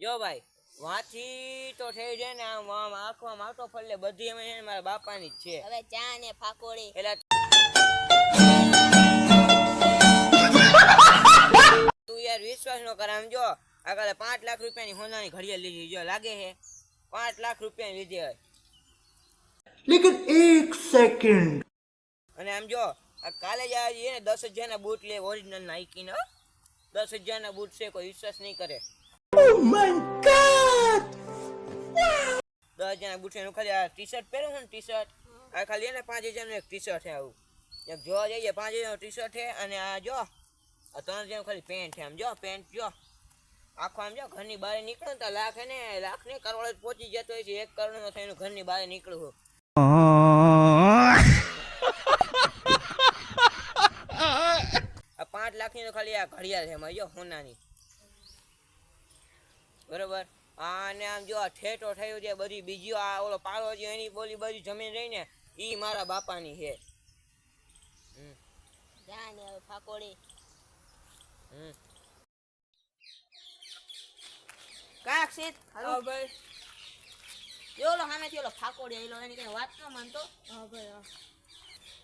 જો ભાઈ વાથી તો થઈ જાય ને આમ આમ આંખમાં માટો ફરલે બધી એમ મારા બાપાની જ છે. હવે ચા ને ફાકોડી. એટલે તું યાર વિશ્વાસ ન કર આમ જો આગળ પાંચ લાખ રૂપિયાની હોનાની ઘડિયાળ લીધી જો લાગે હે પાંચ લાખ રૂપિયાની લીધી હોય. લેકિન એક સેકન્ડ અને આમ જો કાલે જ આવી ને દસ હજારના બુટ લે ઓરિજિનલ નાઇકીના દસ હજારના બુટ છે કોઈ વિશ્વાસ નહીં કરે. Oh my god! દસ જણા બૂટ ખાલી આ ટી શર્ટ પહેરું છે ને ટી શર્ટ આ ખાલી એને પાંચ હજારનું એક ટી શર્ટ છે આવું. એક જોવા જઈએ, પાંચ હજારનું ટી શર્ટ છે અને આ જો, આ ત્રણ હજારનું ખાલી પેન્ટ છે આમ જો પેન્ટ જો. આખો આમ જો, ઘરની બહાર નીકળો તો લાખ ને લાખ ને કરોડ જ પહોંચી જતો હોય છે, એક કરોડનો થઈને ઘરની બહાર નીકળું છું આ પાંચ લાખની તો ખાલી આ ઘડિયાળ છે એમાં, જો, સોનાની. બરોબર? અને આમ જો આ ઠેટો થયો છે બધી બીજી આ ઓલો પાડો છે એની બોલી બધી જમીન રહી ને એ મારા બાપાની છે. ચા હવે ફાકોડી. હમ. કાક સીત હા ભાઈ. જો ઓલો સામેથી ઓલો ફાકોડી આયલો એની કઈ વાત ન માનતો? હા ભાઈ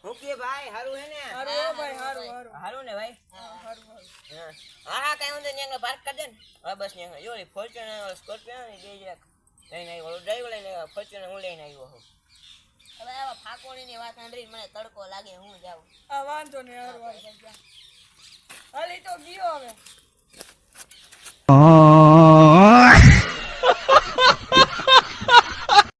હું. કે ભાઈ હારું હે ને? હારું ભાઈ હારું હારું હારું. ને ભાઈ. હા. હા હા કઈ વાંધો નહીં પાર્ક કરી દે ને. હા બસ ને જો ફોર્ચ્યુનર સ્કોર્પિયો ને બે જરાક લઈને આવ્યો ડ્રાઈવર લઈને ફોર્ચ્યુનર હું લઈને આવ્યો છું. હવે આવા ફાકોડી વાત સાંભળી મને તડકો લાગે હું જાઉં. હા વાંધો નહીં હારું હારું હાલી તો ગયો હવે.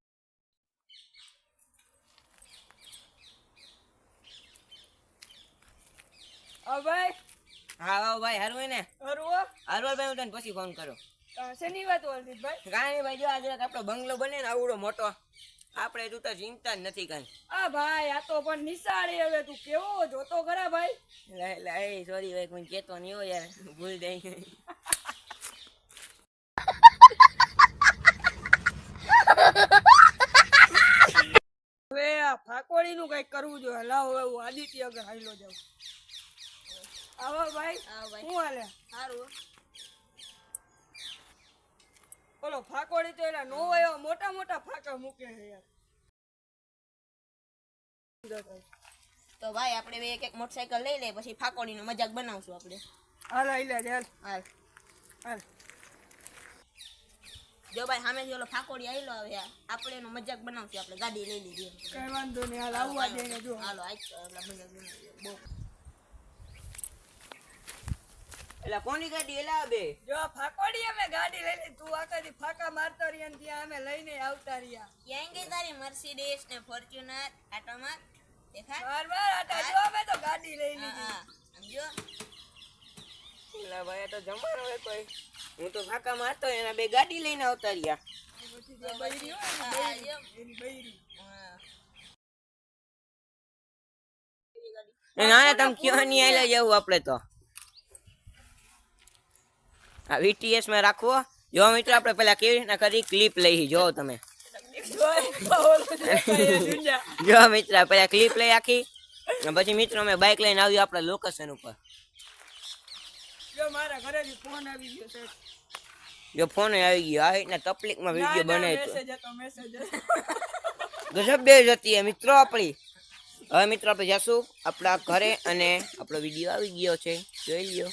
હા ભાઈ હા હા ભાઈ હારું હે ને? હારું હો. હારું ભાઈ હું તને પછી ફોન કરું. શેની વાત બોલતી ભાઈ કાંઈ ભાઈ જો આજે આપણો બંગલો બને ને આવડો મોટો. આપણે તું તો ચિંતા જ નથી કાંઈ. આ ભાઈ આ તો પણ નિશાળી હવે તું કેવો જોતો ખરા ભાઈ? લે લે એ સોરી ભાઈ કોઈ કેતો નહીં હોય યાર ભૂલ ગઈ. હવે આ ફાકોડી નું કંઈક કરવું જોઈએ. લાવ હવે હું આદિત્ય આગળ હાલો જાઉં આવો ભાઈ શું હાલે? સારું ઓલો ફાકોડી તો એના નો એવા મોટા મોટા ફાકા મૂકે છે યાર. તો ભાઈ આપણે એક એક મોટરસાયકલ લઈ લે પછી ફાકોડી નો મજાક બનાવશું આપણે. હાલ હાઈલે હાલ હાલ. હાલ. જો ભાઈ સામે ઓલો ફાકોડી આવેલો હવે આપણે એનો મજાક બનાવશું આપણે ગાડી લઈ લીધી કઈ વાંધો નહીં હાલ આવવા જઈને જો. હાલો આજ મજાક બનાવીએ. એટલે કોની ગાડી એલા બે જો ફાકોડી અમે ગાડી લઈને તું આકાથી ફાકા મારતો રહ્યા અને ત્યાં અમે લઈને આવતા રહ્યા. ક્યાં ગઈ તારી મર્સિડીઝ ને ફોર્ચ્યુનર આટોમાં? દેખાય? બાર બાર આટા. જો અમે તો ગાડી લઈ લીધી. હા. સમજો? એલા ભાઈ આ તો જમાનો હોય કોઈ. હું તો ફાકા મારતો એના બે ગાડી લઈને આવતા રહ્યા. જે બૈરી હોય ને હા, જો. એની બૈરી. હા. નાના તમે ક્યાં નહીં આયલા? જવું આપણે તો. આ VTS માં રાખવો. જો મિત્રો આપણે પેલા કેવી રીતના કરી ક્લિપ લઈ. જો તમે. જો મિત્ર પેલા ક્લિપ લઈ આખી. પછી મિત્રો અમે બાઇક લઈને આવ્યું આપણા લોકેશન ઉપર. જો મારા ઘરેથી ફોન આવી ગયો છે. જો ફોન આવી ગયો. આ રીતના તકલીફમાં વીડિયો બને ગજબ બે જતી મિત્રો આપણી. હવે મિત્રો આપણે જશું આપણા ઘરે અને આપણો વીડિયો આવી ગયો છે. જોઈ લ્યો.